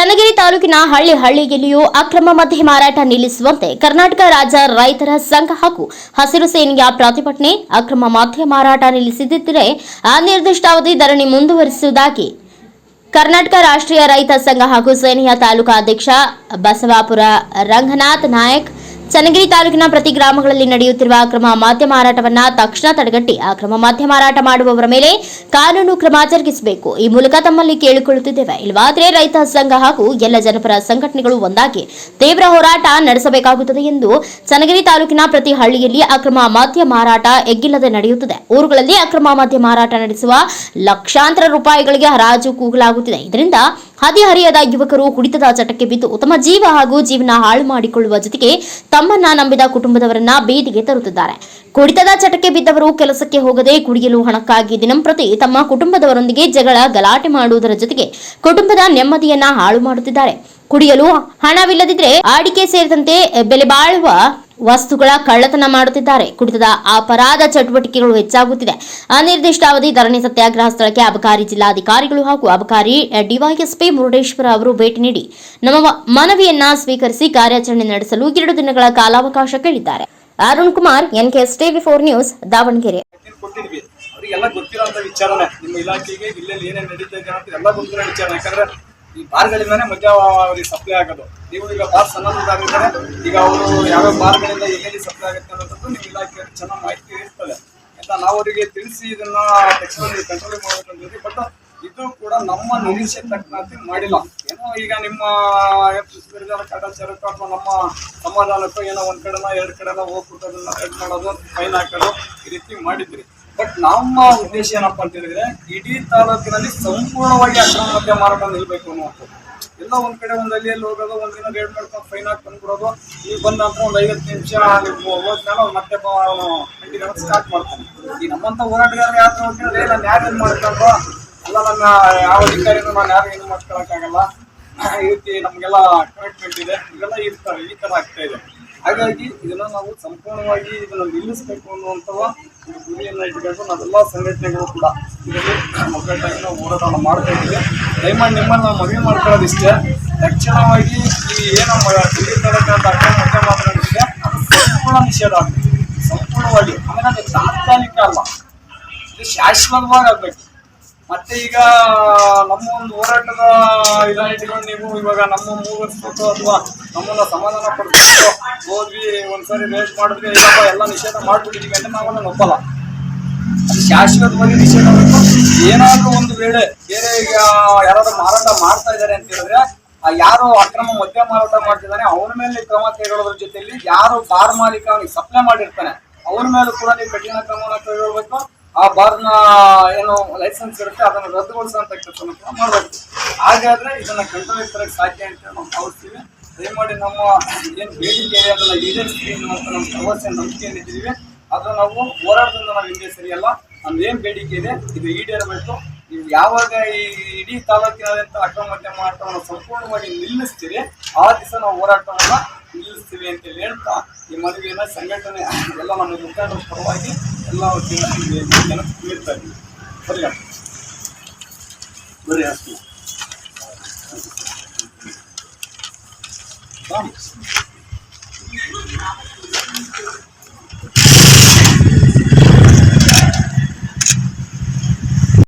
ಚನ್ನಗಿರಿ ತಾಲೂಕಿನ ಹಳ್ಳಿ ಹಳ್ಳಿಯಲ್ಲಿಯೂ ಅಕ್ರಮ ಮದ್ಯ ಮಾರಾಟ ನಿಲ್ಲಿಸುವಂತೆ ಕರ್ನಾಟಕ ರಾಜ್ಯ ರೈತರ ಸಂಘ ಹಾಗೂ ಹಸಿರು ಸೇನೆಯ ಪ್ರತಿಭಟನೆ, ಅಕ್ರಮ ಮದ್ಯ ಮಾರಾಟ ನಿಲ್ಲಿಸದಿದ್ದರೆ ಅನಿರ್ದಿಷ್ಟಾವಧಿ ಧರಣಿ ಮುಂದುವರಿಸುವುದಾಗಿ ಕರ್ನಾಟಕ ರಾಷ್ಟ್ರೀಯ ರೈತ ಸಂಘ ಹಾಗೂ ಸೇನೆಯ ತಾಲೂಕಾ ಅಧ್ಯಕ್ಷ ಬಸವಾಪುರ ರಂಗನಾಥ್ ನಾಯಕ್ ಚನ್ನಗಿರಿ ತಾಲೂಕಿನ ಪ್ರತಿ ಗ್ರಾಮಗಳಲ್ಲಿ ನಡೆಯುತ್ತಿರುವ ಅಕ್ರಮ ಮದ್ಯ ಮಾರಾಟವನ್ನು ತಕ್ಷಣ ತಡೆಗಟ್ಟಿ ಅಕ್ರಮ ಮದ್ಯ ಮಾರಾಟ ಮಾಡುವವರ ಮೇಲೆ ಕಾನೂನು ಕ್ರಮ ಜರುಗಿಸಬೇಕು. ಈ ಮೂಲಕ ತಮ್ಮಲ್ಲಿ ಕೇಳಿಕೊಳ್ಳುತ್ತಿದ್ದೇವೆ. ಇಲ್ಲವಾದರೆ ರೈತ ಸಂಘ ಹಾಗೂ ಎಲ್ಲ ಜನಪರ ಸಂಘಟನೆಗಳು ಒಂದಾಗಿ ತೀವ್ರ ಹೋರಾಟ ನಡೆಸಬೇಕಾಗುತ್ತದೆ ಎಂದು ಚನ್ನಗಿರಿ ತಾಲೂಕಿನ ಪ್ರತಿ ಹಳ್ಳಿಯಲ್ಲಿ ಅಕ್ರಮ ಮದ್ಯ ಮಾರಾಟ ಎಗ್ಗಿಲ್ಲದೆ ನಡೆಯುತ್ತದೆ. ಊರುಗಳಲ್ಲಿ ಅಕ್ರಮ ಮದ್ಯ ಮಾರಾಟ ನಡೆಸುವ ಲಕ್ಷಾಂತರ ರೂಪಾಯಿಗಳಿಗೆ ಹರಾಜು ಕೂಗಲಾಗುತ್ತಿದೆ. ಇದರಿಂದ ಹದಿಹರಿಯದ ಯುವಕರು ಕುಡಿತದ ಚಟಕ್ಕೆ ಬಿದ್ದು ತಮ್ಮ ಜೀವ ಹಾಗೂ ಜೀವನ ಹಾಳು ಮಾಡಿಕೊಳ್ಳುವ ಜೊತೆಗೆ ತಮ್ಮನ್ನ ನಂಬಿದ ಕುಟುಂಬದವರನ್ನ ಬೀದಿಗೆ ತರುತ್ತಿದ್ದಾರೆ. ಕುಡಿತದ ಚಟಕ್ಕೆ ಬಿದ್ದವರು ಕೆಲಸಕ್ಕೆ ಹೋಗದೆ ಕುಡಿಯಲು ಹಣಕ್ಕಾಗಿ ದಿನಂಪ್ರತಿ ತಮ್ಮ ಕುಟುಂಬದವರೊಂದಿಗೆ ಜಗಳ, ಗಲಾಟೆ ಮಾಡುವುದರ ಜೊತೆಗೆ ಕುಟುಂಬದ ನೆಮ್ಮದಿಯನ್ನ ಹಾಳು ಮಾಡುತ್ತಿದ್ದಾರೆ. ಕುಡಿಯಲು ಹಣವಿಲ್ಲದಿದ್ರೆ ಆಡಿಕೆ ಸೇರಿದಂತೆ ಬೆಲೆ ಬಾಳುವ ವಸ್ತುಗಳ ಕಳ್ಳತನ ಮಾಡುತ್ತಿದ್ದಾರೆ. ಕುಡಿತದ ಅಪರಾಧ ಚಟುವಟಿಕೆಗಳು ಹೆಚ್ಚಾಗುತ್ತಿದೆ. ಅನಿರ್ದಿಷ್ಟಾವಧಿ ಧರಣಿ ಸತ್ಯಾಗ್ರಹ ಸ್ಥಳಕ್ಕೆ ಅಬಕಾರಿ ಜಿಲ್ಲಾಧಿಕಾರಿಗಳು ಹಾಗೂ ಅಬಕಾರಿ ಡಿವೈಎಸ್ಪಿ ಮುರುಡೇಶ್ವರ ಅವರು ಭೇಟಿ ನೀಡಿ ನಮ್ಮ ಮನವಿಯನ್ನ ಸ್ವೀಕರಿಸಿ ಕಾರ್ಯಾಚರಣೆ ನಡೆಸಲು ಎರಡು ದಿನಗಳ ಕಾಲಾವಕಾಶ ಕೇಳಿದ್ದಾರೆ. Arun Kumar, NKS TV four news, Davanagere. ಎಲ್ಲ ಗೊತ್ತಿರೋ ವಿಚಾರಣೆ ನಿಮ್ಮ ಇಲಾಖೆಗೆ ಏನೇನು ನಡೀತಾ ಇದೆ ಎಲ್ಲ ಗೊತ್ತಿರೋ ವಿಚಾರ ಯಾಕಂದ್ರೆ ಈ ಬಾರ್ಗಳಿಂದಾನೇ ಮದ್ಯ ಅವರಿಗೆ ಸಪ್ಲೈ ಆಗೋದು. ನೀವು ಈಗ ಬಾರ್ ಸಣ್ಣದಾಗಿದ್ದಾರೆ ಈಗ ಅವರು ಯಾವ್ಯಾವ ಬಾರ್ಗಳಿಂದ ಎಲ್ಲೆಲ್ಲಿ ಸಪ್ಲೈ ಆಗುತ್ತೆ ಅನ್ನೋದು ನಿಮ್ಮ ಇಲಾಖೆ ಚೆನ್ನಾಗಿ ಮಾಹಿತಿ ಇರ್ತದೆ ಅಂತ ನಾವು ಅವರಿಗೆ ತಿಳಿಸಿ ಇದನ್ನ ತಕ್ಷಣ ಕಂಟ್ರೋಲ್ ಮಾಡಬೇಕಂತ ಬಟ್ ಇದು ಕೂಡ ನಮ್ಮ ನಿರೀಕ್ಷೆ ತಕ್ಕಂತೆ ಮಾಡಿಲ್ಲ. ಏನೋ ಈಗ ನಿಮ್ಮ ಕಾಟಾಚಾರಕ್ಕೋ ಅಥವಾ ನಮ್ಮ ಸಮಾಧಾನಕ್ಕೋ ಏನೋ ಒಂದ್ ಕಡೆನ ಎರಡ್ ಕಡೆನ ಹೋಗ್ಬಿಟ್ಟು ಅದನ್ನ ಮಾಡೋದು ಫೈನ್ ಹಾಕೋದು ಈ ರೀತಿ ಮಾಡಿದ್ರಿ. ಬಟ್ ನಮ್ಮ ಉದ್ದೇಶ ಏನಪ್ಪ ಅಂತ ಹೇಳಿದ್ರೆ, ಇಡೀ ತಾಲೂಕಿನಲ್ಲಿ ಸಂಪೂರ್ಣವಾಗಿ ಅಕ್ರಮ ಮದ್ಯ ಮಾರಾಟ ನಿಲ್ಬೇಕು ಅನ್ನುವಂಥದ್ದು. ಎಲ್ಲ ಒಂದ್ ಕಡೆ ಒಂದ್ ಹಳ್ಳಿಯಲ್ಲಿ ಹೋಗೋದು, ಒಂದ್ ದಿನ ಗೈಡ್ ಮಾಡ್ಕೊಂಡು ಫೈನ್ ಹಾಕಿ ಬಂದ್ಬಿಡೋದು ಈಗ ಬಂದ ನಂತರ ಒಂದ್ ಐವತ್ತು ನಿಮಿಷ ಹೋದ್ಮೇಲೆ ಮತ್ತೆ ಕಂಟಿನ್ಯೂ ಸ್ಟಾರ್ಟ್ ಮಾಡ್ತಾನೆ. ಈ ನಮ್ಮಂತ ಹೋರಾಟಗಾರರು ಯಾರು ತರ ಹೋಗ್ತಾರೆ ನಾನು ಯಾರು ಏನ್ ಮಾಡ್ಕೊಂಡು ಅಲ್ಲ, ನನ್ನ ಯಾವ ಅಧಿಕಾರಿನೂ ನಾನು ಯಾರು ಏನು ಮಾಡ್ಕೊಳಕ್ಕಾಗಲ್ಲ. ಈ ರೀತಿ ನಮಗೆಲ್ಲ ಕಮಿಟ್ಮೆಂಟ್ ಇದೆ. ಇವೆಲ್ಲ ಇರ್ತಾರೆ, ಈ ತರ ಆಗ್ತಾ ಇದೆ. ಹಾಗಾಗಿ ಇದನ್ನ ನಾವು ಸಂಪೂರ್ಣವಾಗಿ ಇದನ್ನ ನಿಲ್ಲಿಸಬೇಕು ಅನ್ನುವಂತಹ ಗುರಿಯನ್ನ ಇಟ್ಕೊಂಡು ನಾವೆಲ್ಲ ಸಂಘಟನೆಗಳು ಕೂಡ ಇದರಲ್ಲಿ ಒಗ್ಗಟ್ಟಾಗಿ ನಾವು ಹೋರಾಟ ಮಾಡ್ತಾ ಇದ್ದೀವಿ. ದಯಮಾಡಿ ನಿಮ್ಮನ್ನು ನಾವು ಮನವಿ ಮಾಡ್ಕೊಳ್ಳೋದಿಷ್ಟೇ. ತಕ್ಷಣವಾಗಿ ಈ ಏನು ತಿಳಿತಕ್ಕಂಥ ಅಕ್ರಮ ಮಧ್ಯ ಮಾತನಾಡಿದ್ರೆ ಸಂಪೂರ್ಣ ನಿಷೇಧ ಆಗ್ತದೆ ಸಂಪೂರ್ಣವಾಗಿ. ಆಮೇಲೆ ಅದು ತಾತ್ಕಾಲಿಕ ಅಲ್ಲ. ಇದು ಶಾಶ್ವತವಾಗಿ ಆಗ್ಬೇಕು. ಮತ್ತೆ ಈಗ ನಮ್ಮ ಒಂದು ಹೋರಾಟದ ಇದನ್ನ ಇಟ್ಕೊಂಡು ನೀವು ಇವಾಗ ನಮ್ಮ ಮೂಗಿಸ್ಬಿಟ್ಟು ಅಥವಾ ನಮ್ಮನ್ನ ಸಮಾಧಾನ ಪಡಿಸ್ಬಿಟ್ಟು ಹೋದ್ವಿ. ಒಂದ್ಸರಿ ವೇಸ್ಟ್ ಮಾಡಿದ್ರೆ ಇಲ್ಲಪ್ಪ, ಎಲ್ಲ ನಿಷೇಧ ಮಾಡ್ಬಿಟ್ಟಿದೀವಿ ಅಂದ್ರೆ ನಾವನ್ನ ಒಪ್ಪಲ್ಲ ಅದು ಶಾಶ್ವತವಾಗಿ ನಿಷೇಧ ಏನಾದರೂ ಒಂದು ವೇಳೆ ಬೇರೆ ಈಗ ಯಾರಾದ್ರೂ ಮಾರಾಟ ಮಾಡ್ತಾ ಇದ್ದಾರೆ ಅಂತ ಹೇಳಿದ್ರೆ ಯಾರು ಅಕ್ರಮ ಮದ್ಯ ಮಾರಾಟ ಮಾಡ್ತಿದ್ದಾನೆ, ಅವ್ರ ಮೇಲೆ ಕ್ರಮ ಕೈಗೊಳ್ಳೋದ್ರ ಜೊತೆಯಲ್ಲಿ ಯಾರು ಕಾರ್ ಮಾಲೀಕ ಅವನಿಗೆ ಸಪ್ಲೈ ಮಾಡಿರ್ತಾನೆ. ಅವ್ರ ಮೇಲೂ ಕೂಡ ನೀವು ಕಠಿಣ ಕ್ರಮವನ್ನು ಕೈಗೊಳ್ಬೇಕು ಆ ಬಾರ್ನ ಏನು ಲೈಸೆನ್ಸ್ ಇರುತ್ತೆ, ಅದನ್ನು ರದ್ದುಗೊಳಿಸುವಂತ ಕೆಲಸವನ್ನು ಕೂಡ ಮಾಡಬೇಕು ಹಾಗಾದ್ರೆ ಇದನ್ನ ಕಂಟ್ರೋಲ್ ತರಕ್ಕೆ ಸಾಧ್ಯ ಅಂತ ನಾವು ಭಾವಿಸ್ತೀವಿ. ದಯಮಾಡಿ ನಮ್ಮ ಏನು ಬೇಡಿಕೆ ಇದೆ ಅದನ್ನ ಈಡೇರಿಸ್ತೀವಿ ಅನ್ನುವಂಥ ನಮ್ಮ ಪ್ರವಾಸ ನಂಬಿಕೆ ಏನಿದ್ದೀವಿ ಅದನ್ನ ನಾವು ಹೋರಾಟದಿಂದ ನಾವು ಹಿಂದೆ ಸರಿಯಲ್ಲ. ನಮ್ದು ಏನು ಬೇಡಿಕೆ ಇದೆ, ಇದು ಈಡೇರಬೇಕು. ನೀವು ಯಾವಾಗ ಈ ಇಡೀ ತಾಲೂಕಿನಾದ್ಯಂತ ಅಕ್ರಮ ಮದ್ಯ ಸಂಪೂರ್ಣವಾಗಿ ನಿಲ್ಲಿಸ್ತೀರಿ. ಆ ದಿವಸ ನಾವು ಹೋರಾಟವನ್ನ ಅಂತ ಅಂತೇಳಿ ಹೇಳ್ತಾ ಈ ಮನವಿಯನ್ನು ಸಂಘಟನೆ ಎಲ್ಲ ನಮ್ಮ ಮುಖಂಡರ ಪರವಾಗಿ ಎಲ್ಲ ಜನಕ್ಕೆ ಇದ್ದೀವಿ ಸರಿ ಅಷ್ಟು